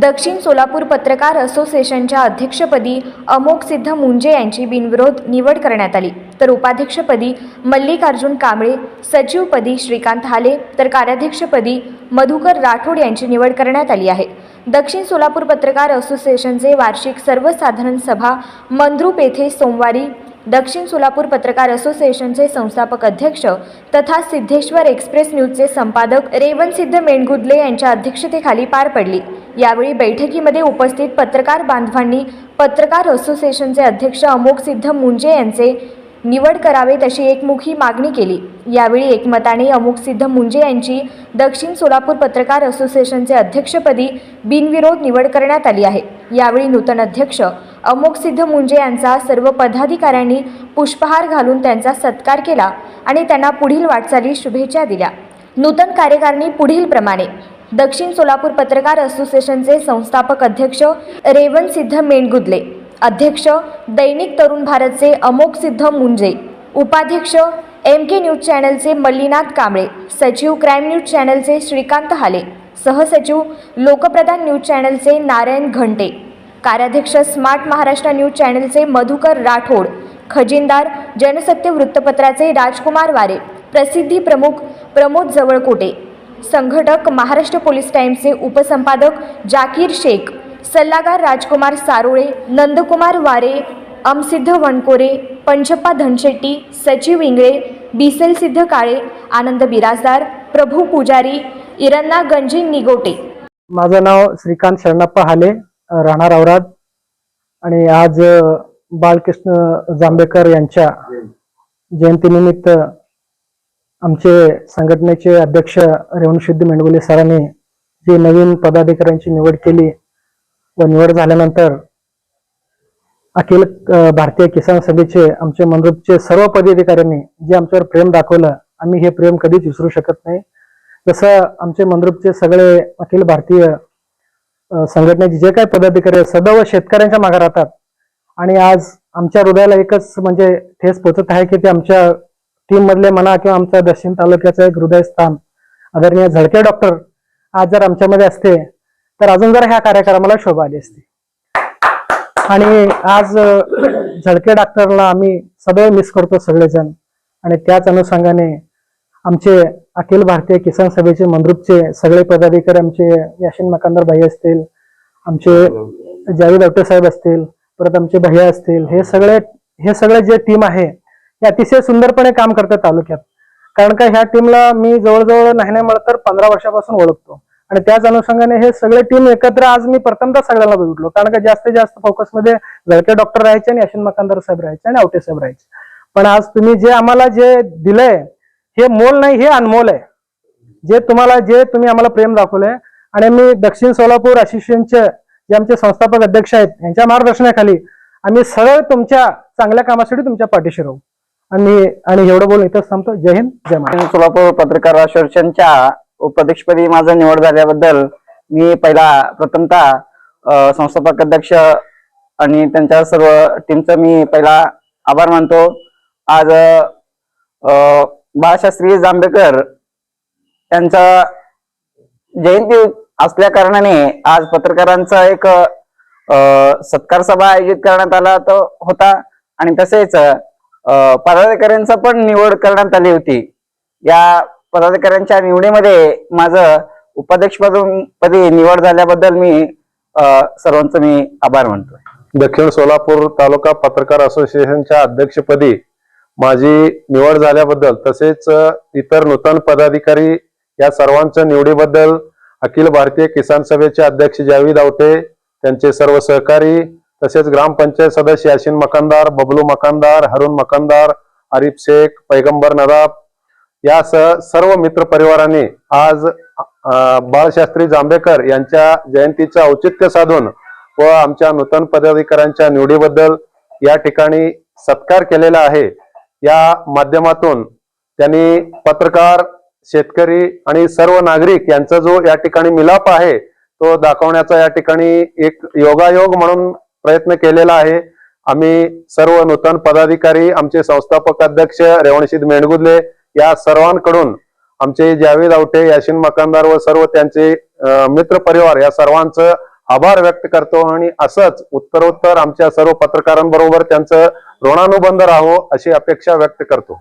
दक्षिण सोलापूर पत्रकार असोसिएशनच्या अध्यक्षपदी अमोक सिद्ध मुंजे यांची बिनविरोध निवड करण्यात आली. तर उपाध्यक्षपदी मल्लिकार्जुन कांबळे सचिवपदी श्रीकांत हाले तर कार्याध्यक्षपदी मधुकर राठोड यांची निवड करण्यात आली आहे. दक्षिण सोलापूर पत्रकार असोसिएशनचे वार्षिक सर्वसाधारण सभा मंद्रूप येथे सोमवारी दक्षिण सोलापूर पत्रकार असोसिएशनचे संस्थापक अध्यक्ष तथा सिद्धेश्वर एक्सप्रेस न्यूजचे संपादक रेवणसिद्ध मेणगुदले यांच्या अध्यक्षतेखाली पार पडली. यावेळी बैठकीमध्ये उपस्थित पत्रकार बांधवांनी पत्रकार असोसिएशनचे अध्यक्ष अमोक सिद्ध मुंजे यांचे निवड करावेत अशी एकमुखी मागणी केली. यावेळी एकमताने अमुक सिद्ध मुंजे यांची दक्षिण सोलापूर पत्रकार असोसिएशनचे अध्यक्षपदी बिनविरोध निवड करण्यात आली आहे. यावेळी नूतन अध्यक्ष अमोक सिद्ध मुंजे यांचा सर्व पदाधिकाऱ्यांनी पुष्पहार घालून त्यांचा सत्कार केला आणि त्यांना पुढील वाटचाली शुभेच्छा दिल्या. नूतन कार्यकारिणी पुढील प्रमाणे दक्षिण सोलापूर पत्रकार असोसिएशनचे संस्थापक अध्यक्ष रेवण सिद्ध मेणगुदले अध्यक्ष दैनिक तरुण भारतचे अमोक सिद्ध मुंजे उपाध्यक्ष एम के न्यूज चॅनलचे मल्लीनाथ कांबळे सचिव क्राईम न्यूज चॅनलचे श्रीकांत हाले सहसचिव लोकप्रधान न्यूज चॅनलचे नारायण घंटे कार्याध्यक्ष स्मार्ट महाराष्ट्र न्यूज चॅनलचे मधुकर राठोड खजिनदार जनसत्य वृत्तपत्राचे राजकुमार वारे प्रसिद्धी प्रमुख प्रमोद जवळकोटे संघटक महाराष्ट्र पोलीस टाईम्सचे उपसंपादक जाकीर शेख सल्लागार राजकुमार सारोळे नंदकुमार वारे अमसिद्ध वणकोरे पंचप्पा धनशेट्टी सचिव इंगळे बिसेल सिद्ध काळे आनंद बिराजदार प्रभू पुजारी इरन्ना गंजी निगोटे. माझं नाव श्रीकांत शरणप्पा हाले राहणार औराद. आणि आज बालकृष्ण बाळकृष्ण जांभेकर यांच्या जयंतीनिमित्त आमचे संघटनेचे अध्यक्ष रेवणसिद्ध मेंडगुले सरांनी जे नवीन पदाधिकाऱ्यांची निवड केली व निवड झाल्यानंतर अखिल भारतीय किसान सभेचे आमचे मनरूपचे सर्व पदाधिकाऱ्यांनी जे आमच्यावर प्रेम दाखवलं आम्ही हे प्रेम कधीच विसरू शकत नाही. जसं आमचे मनरूपचे सगळे अखिल भारतीय संघटनेचे जे काही पदाधिकारी आहेत सदैव शेतकऱ्यांच्या मागे राहतात. आणि आज आमच्या हृदयाला एकच म्हणजे ठेस पोचत आहे की ते आमच्या टीम मधले म्हणा किंवा आमच्या दक्षिण तालुक्याचं एक हृदयस्थान आदरणीय झळके डॉक्टर आज जर आमच्यामध्ये असते तर अजून जर ह्या कार्यक्रमाला शोभा आली असती. आणि आज झळके डॉक्टरला आम्ही सदैव मिस करतो सगळेजण. आणि त्याच अनुषंगाने आमचे अखिल भारतीय किसान सभेचे मंद्रुपचे सगळे पदाधिकारी आमचे याशिन मकांदर भाई असतील आमचे जावेद आवटे साहेब असतील परत आमचे भैया असतील हे सगळे हे सगळे जे टीम आहे हे अतिशय सुंदरपणे काम करतात तालुक्यात. कारण का ह्या टीमला मी जवळजवळ नाही नाही म्हणत तर पंधरा वर्षापासून ओळखतो. आणि त्याच अनुषंगाने हे सगळे टीम एकत्र आज मी प्रथमतः सगळ्यांना बघितलो. कारण का जास्तीत जास्त फोकसमध्ये झळके डॉक्टर राहायचे आणि याशिन मकानदार साहेब राहायचे आणि आवटे साहेब राहायचे. पण आज तुम्ही जे आम्हाला जे दिलंय हे मोल नाही हे अनमोल आहे. जे तुम्हाला जे तुम्ही आम्हाला प्रेम दाखवलंय. आणि मी दक्षिण सोलापूर असोसिएशनचे जे आमचे संस्थापक अध्यक्ष आहेत यांच्या मार्गदर्शनाखाली आम्ही सरळ तुमच्या चांगल्या कामासाठी तुमच्या पाठीशी राहू. आणि आणि एवढं बोलून इथंच थांबतो. जय हिंद जय महाराष्ट्र. सोलापूर पत्रकार असोसिएशनच्या उपाध्यक्षपदी माझं निवड झाल्याबद्दल मी पहिला प्रथमतः संस्थापक अध्यक्ष आणि त्यांच्या सर्व टीमचं मी पहिला आभार मानतो. आज बाळशास्त्री जांभेकर यांचा जयंती असल्या कारणाने आज पत्रकारांचा एक सत्कार सभा आयोजित करण्यात आला तो होता. आणि तसेच पदाधिकाऱ्यांचा पण निवड करण्यात आली होती. या पदाधिकाऱ्यांच्या निवडीमध्ये माझं उपाध्यक्ष पदी निवड झाल्याबद्दल मी सर्वांचं मी आभार मानतो दक्षिण सोलापूर तालुका पत्रकार असोसिएशनच्या अध्यक्षपदी माझी निवड झाल्याबद्दल तसेच इतर नूतन पदाधिकारी या सर्वांच्या निवडीबद्दल अखिल भारतीय किसान सभेचे अध्यक्ष जावीद आवटे त्यांचे सर्व सहकारी तसेच ग्रामपंचायत सदस्य यासिन मकानदार बबलू मकानदार हरुण मकानदार आरिफ शेख पैगंबर नदाब यासह सर्व मित्र परिवारांनी आज बाळशास्त्री जांभेकर यांच्या जयंतीचं औचित्य साधून व आमच्या नूतन पदाधिकाऱ्यांच्या निवडीबद्दल या ठिकाणी सत्कार केलेला आहे. या माध्यमातून त्यांनी पत्रकार शेतकरी आणि सर्व नागरिक यांचा जो या ठिकाणी मिलाप आहे तो दाखवण्याचा या ठिकाणी एक योगायोग म्हणून प्रयत्न केलेला आहे. आम्ही सर्व नूतन पदाधिकारी आमचे संस्थापक अध्यक्ष रेवणशीद मेणगुदले या सर्वांकडून आमचे जावेद आवटे याशिन मकानदार व सर्व त्यांचे मित्र परिवार या सर्वांचं आभार व्यक्त करतो आणि असंच उत्तरोत्तर आमच्या सर्व पत्रकारांबरोबर त्यांचं ऋणानुबंध राहो अशी अपेक्षा व्यक्त करतो.